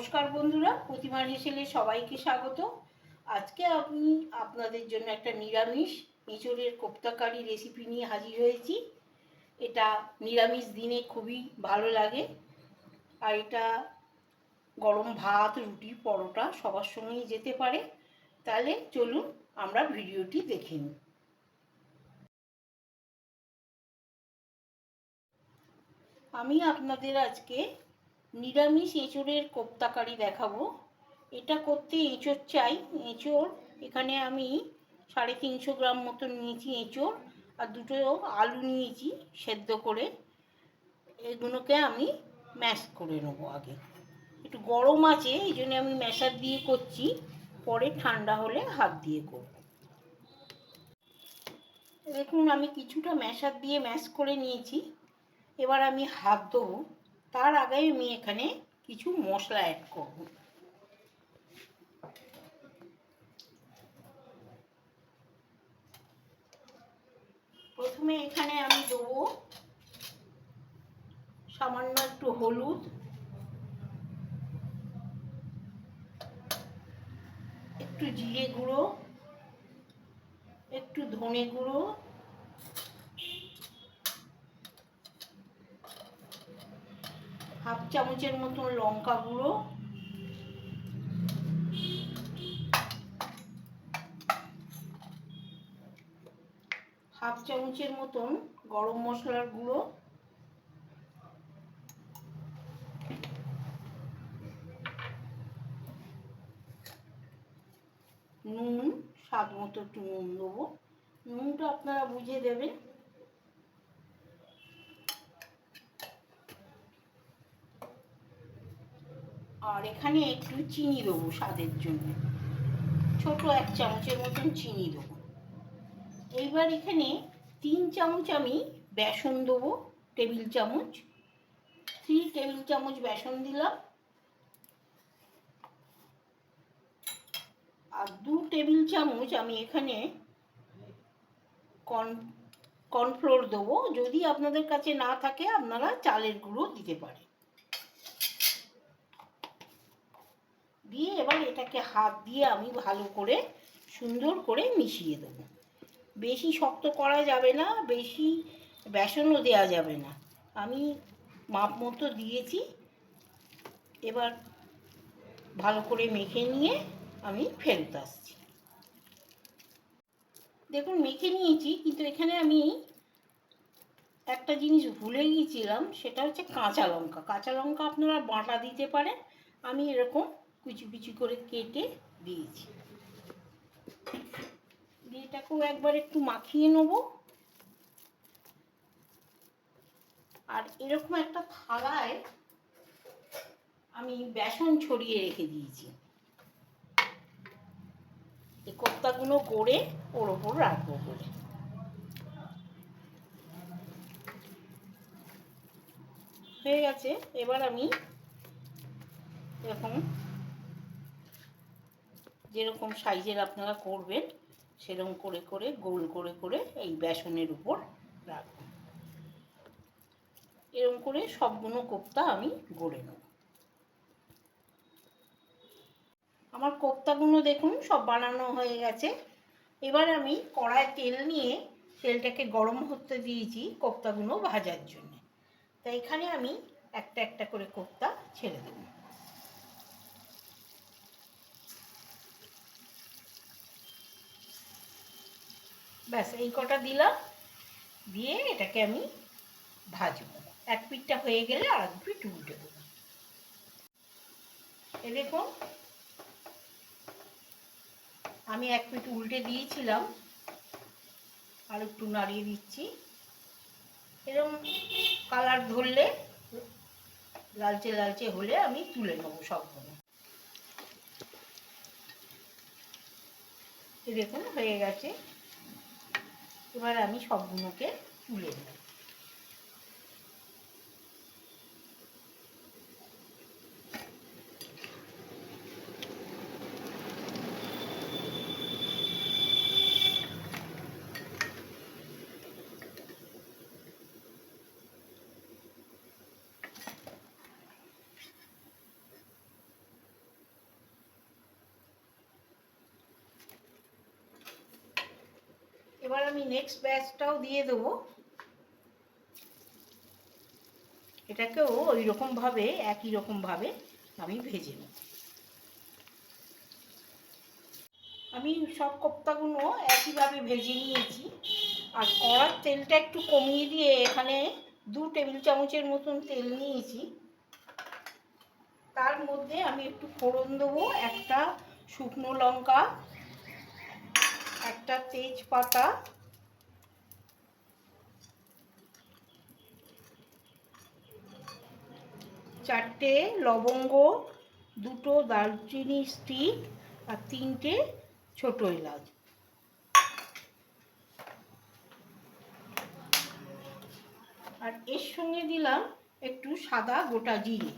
নমস্কার বন্ধুরা প্রতিমার হেসেলে সবাইকে স্বাগত। আজকে আমি আপনাদের জন্য একটা নিরামিষ এঁচড়ের কোপ্তাকারি রেসিপি নিয়ে হাজির হয়েছি। এটা নিরামিষ দিনে খুবই ভালো লাগে। আর এটা গরম ভাত, রুটি, পরোটা সবার সঙ্গেই যেতে পারে। তাহলে চলুন আমরা ভিডিওটি দেখে নিই। আমি আপনাদের আজকে নিরামিষ এঁচড়ের কোপ্তাকারি দেখাবো। এটা করতে এঁচড় চাই, এঁচোড়। এখানে আমি সাড়ে তিনশো গ্রাম মতো নিয়েছি এঁচোড় আর দুটো আলু নিয়েছি সেদ্ধ করে। এগুলোকে আমি ম্যাশ করে নেব আগে। একটু গরম আছে, এই জন্য আমি ম্যাশার দিয়ে করছি। পরে ঠান্ডা হলে হাত দিয়ে করব। দেখুন, আমি কিছুটা ম্যাশার দিয়ে ম্যাশ করে নিয়েছি। এবার আমি হাত দেবো তার আগে আমি এখানে কিছু মশলা অ্যাড করব। প্রথমে এখানে আমি দেবো সামান্য একটু হলুদ। একটু জিরে গুঁড়ো। একটু ধনে গুঁড়ো। হাফ চামচের মতন লঙ্কা গুঁড়ো। হাফ চামচের মতন গরম মশলার গুঁড়ো। নুন, স্বাদ মতো একটু নুন দেবো। নুনটা আপনারা বুঝে দেবেন। আর এখানে একটু চিনি দেবো স্বাদের জন্য। ছোট এক চামচের মতন চিনি দেবো। এইবার এখানে তিন চামচ আমি বেসন দেবো, টেবিল চামচ। থ্রি টেবিল চামচ বেসন দিলাম। আর দু টেবিল চামচ আমি এখানে কর্ন কর্নফ্লোর দেবো। যদি আপনাদের কাছে না থাকে, আপনারা চালের গুঁড়ো দিতে পারেন। দিয়ে এবার এটাকে হাত দিয়ে আমি ভালো করে সুন্দর করে মিশিয়ে দেবো। বেশি শক্ত করা যাবে না, বেশি বেসনও দেওয়া যাবে না। আমি মাপ মতো দিয়েছি। এবার ভালো করে মেখে নিয়ে আমি ফেরত আসছি। দেখুন, মেখে নিয়েছি, কিন্তু এখানে আমি একটা জিনিস ভুলে গিয়েছিলাম, সেটা হচ্ছে কাঁচা লঙ্কা। কাঁচা লঙ্কা আপনারা বাটা দিতে পারেন। আমি এরকম কুচি কুচি করে কেটে দিয়েছি। দিয়ে এটাকেও একবার একটু মাখিয়ে নেব। আর এরকম একটা থালায় আমি বেসন ছড়িয়ে রেখে দিয়েছি। এই কোপ্তাগুলো গড়ে ওর ওপর রাখব বলে। হয়ে গেছে। এবার আমি এরকম যেরকম সাইজের আপনারা করবেন, সেরকম করে করে, গোল করে করে এই বেসনের উপর রাখবেন। এরকম করে সবগুলো কোপ্তা আমি গড়ে নেব। আমার কোপ্তাগুলো দেখুন, সব বানানো হয়ে গেছে। এবার আমি কড়ায় তেল নিয়ে তেলটাকে গরম হতে দিয়েছি কোপ্তাগুলো ভাজার জন্য। তাই এখানে আমি একটা একটা করে কোপ্তা ছেড়ে দেবো। ব্যাস, এই কটা দিলাম। দিয়ে এটাকে আমি ভাজবো। এক পিঠটা হয়ে গেলে আর এক পিঠ উল্টে দেবো। এ দেখুন, আমি এক পিঠ উল্টে দিয়েছিলাম। আর একটু নাড়িয়ে দিচ্ছি। এরকম কালার ধরলে, লালচে লালচে হলে আমি তুলে নেব সবগুলো। দেখুন, হয়ে গেছে। এবার আমি সবগুলোকে তুলে নেব। আমি নেক্সট ব্যাচটাও দিয়ে দেবো। এটাকেও ওই রকমভাবে একই রকমভাবে আমি ভেজে নেব। আমি সব কোপ্তাগুলো একইভাবে ভেজে নিয়েছি। আর কড়ার তেলটা একটু কমিয়ে দিয়ে এখানে দু টেবিল চামচের মতন তেল নিয়েছি। তার মধ্যে আমি একটু ফোড়ন দেবো, একটা শুকনো লঙ্কা, একটা তেজপাতা চারটে লবঙ্গ, দুটো দারচিনি স্টিক আর তিনটে ছোট এলাচ। আর এর সঙ্গে দিলাম একটু সাদা গোটা জিরে,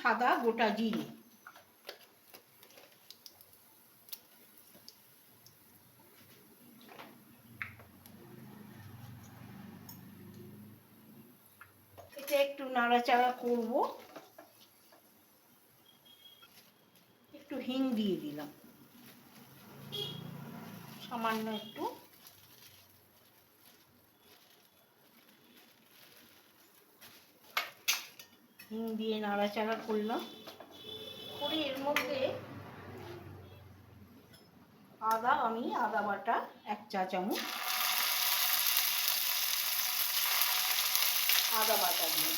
সাদা গোটা জিরে। এটা একটু নাড়াচাড়া করব। একটু হিং দিয়ে দিলাম। সামান্য একটু। হিং দিয়ে নাড়াচাড়া করলাম। করে এর মধ্যে আদা, আমি আদা বাটা এক চা চামচ আদা বাটা দিয়ে।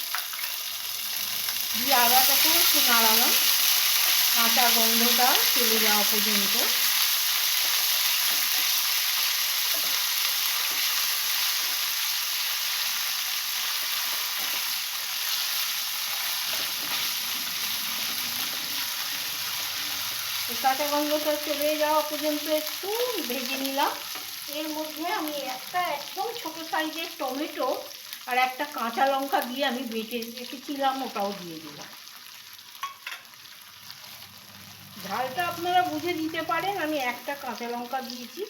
দিয়ে আদাটাকেও একটু নাড়ালাম। কাঁচা গন্ধটা চলে যাওয়া পর্যন্ত। কাঁচা গন্ধটা চলে যাওয়া পর্যন্ত একটু ভেজে নিলাম। এর মধ্যে আমি একটা একদম ছোটো সাইজের টমেটো আর একটা কাঁচা লঙ্কা দিয়ে আমি বেটে রেখেছিলাম, ওটাও দিয়ে দিলাম। ঝালটা আপনারা বুঝে দিতে পারেন, আমি একটা কাঁচা লঙ্কা দিয়েছি।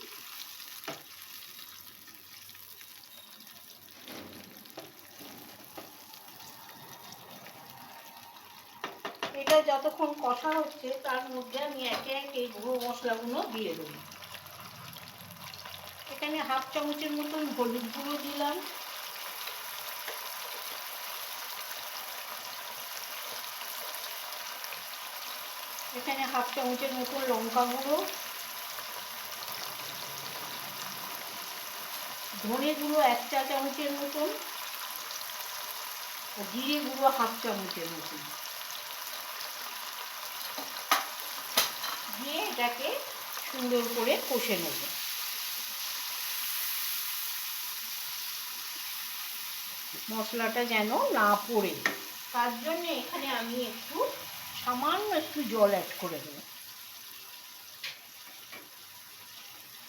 এটা যতক্ষণ কষা হচ্ছে, তার মধ্যে আমি একে একে গুঁড়ো মশলাগুলো দিয়ে দেবো। এখানে হাফ চামচের মতন হলুদ গুঁড়ো দিলাম এখানে হাফ চামচের মতন লঙ্কা গুঁড়ো, ধনে গুঁড়ো এক চা চামচের মতন জিরে গুঁড়ো হাফ চামচের মতন। দিয়ে এটাকে সুন্দর করে কষে নেব। মশলাটা যেন না পড়ে। তার জন্য এখানে আমি একটু সামান্য একটু জল অ্যাড করে দেবো।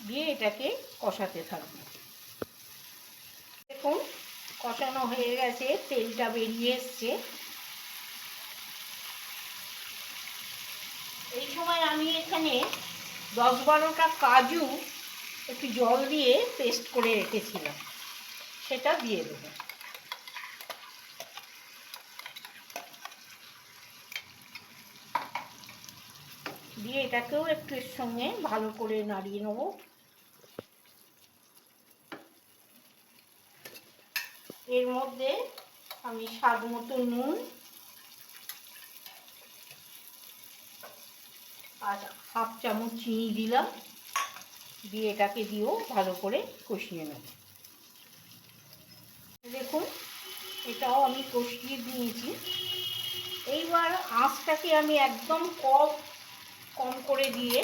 দিয়ে এটাকে কষাতে থাকব। দেখুন, কষানো হয়ে গেছে, তেলটা বেরিয়ে এসছে। এই সময় আমি এখানে দশ বারোটা কাজু একটু জল দিয়ে পেস্ট করে রেখেছিলাম। সেটা দিয়ে দেবো। দিয়ে এটাকেও একটু এর সঙ্গে ভালো করে নাড়িয়ে নেব। এর মধ্যে আমি স্বাদ মতো নুন আর হাফ চামচ চিনি দিলাম। দিয়ে এটাকে দিয়েও ভালো করে কষিয়ে নেব। দেখুন, এটাও আমি কষিয়ে দিয়েছি। এইবার আঁচটাকে আমি একদম কম কম করে দিয়ে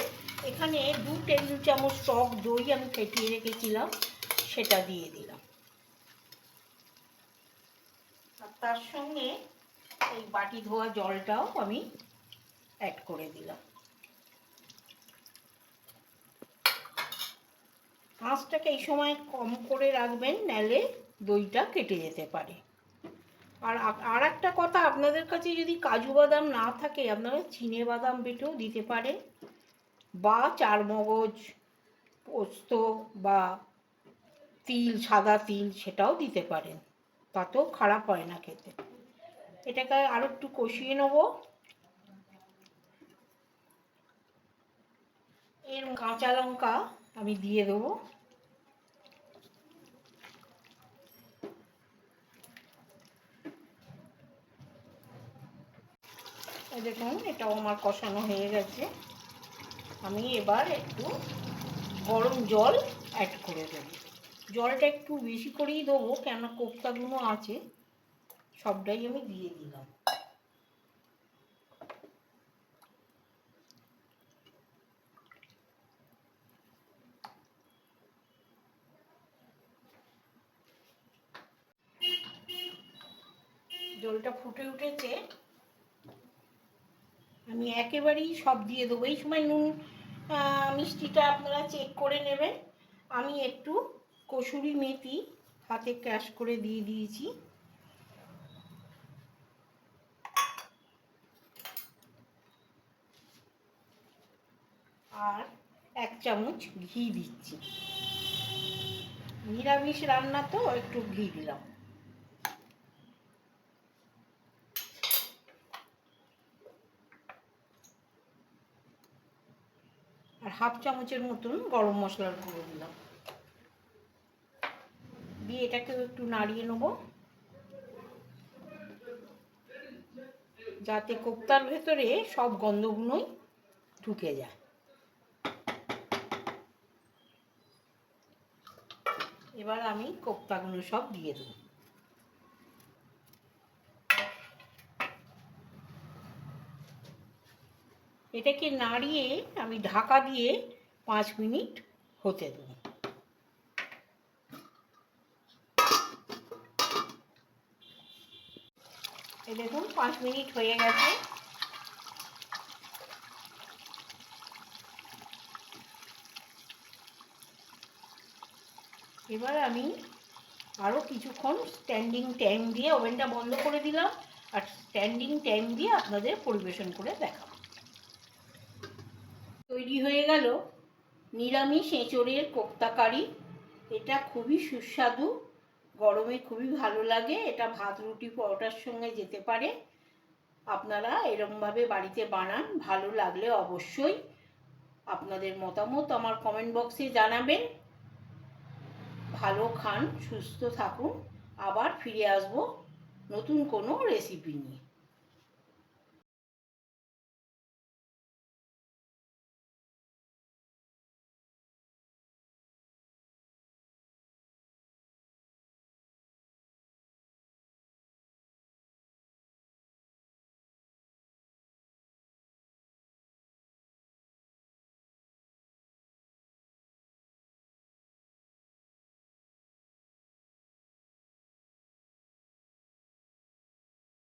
এখানে দু টেবিল চামচ টক দই আমি ফেটিয়ে রেখেছিলাম, সেটা দিয়ে দিলাম। আর তার সঙ্গে এই বাটি ধোয়া জলটাও আমি অ্যাড করে দিলাম। আঁচটাকে এই সময় কম করে রাখবেন, নালে দইটা কেটে যেতে পারে। আর আর একটা কথা, আপনাদের কাছে যদি কাজু বাদাম না থাকে, আপনারা চিনে বাদাম বেটেও দিতে পারেন বা চারমগজ পোস্ত বা তিল, সাদা তিল সেটাও দিতে পারেন। তাতেও খারাপ হয় না খেতে। এটাকে আরও একটু কষিয়ে নেব। এর কাঁচা লঙ্কা আমি দিয়ে দেবো। দেখুন, এটাও আমার কষানো হয়ে গেছে। আমি এবার একটু গরম জল অ্যাড করে দেবো। জলটা একটু বেশি করেই দেবো কেন কোপ্তাগুলো আছে, সবটাই আমি দিয়ে দিলাম। আমি একেবারেই সব দিয়ে দেবো। এই সময় নুন মিষ্টিটা আপনারা চেক করে নেবেন। আমি একটু কসুরি মেথি হাতে ক্যাশ করে দিয়ে দিয়েছি। আর এক চামচ ঘি দিচ্ছি। নিরামিষ রান্না তো একটু ঘি দিলাম। আর হাফ চামচের মতন গরম মশলার গুঁড়ো দিলাম। দিয়ে এটাকেও একটু নাড়িয়ে নেব। যাতে কোপ্তার ভেতরে সব গন্ধগুলোই ঢুকে যায়। এবার আমি কোপ্তাগুলো সব দিয়ে দেবো। এটাকে নাড়িয়ে আমি ঢাকা দিয়ে পাঁচ মিনিট হতে দেবো। দেখুন, পাঁচ মিনিট হয়ে গেছে। এবার আমি আরও কিছুক্ষণ স্ট্যান্ডিং টাইম দিয়ে ওভেনটা বন্ধ করে দিলাম আর স্ট্যান্ডিং টাইম দিয়ে আপনাদের পরিবেশন করে দেখাবো। তৈরি হয়ে গেল নিরামিষ এঁচড়ের কোপ্তা কারি। এটা খুবই সুস্বাদু, গরমে খুবই ভালো লাগে। এটা ভাত, রুটি, পরোটার সঙ্গে যেতে পারে। আপনারা এরমভাবে বাড়িতে বানান, ভালো লাগলে অবশ্যই আপনাদের মতামত আমার কমেন্ট বক্সে জানাবেন। ভালো খান, সুস্থ থাকুন। আবার ফিরে আসব নতুন কোনো রেসিপি নিয়ে।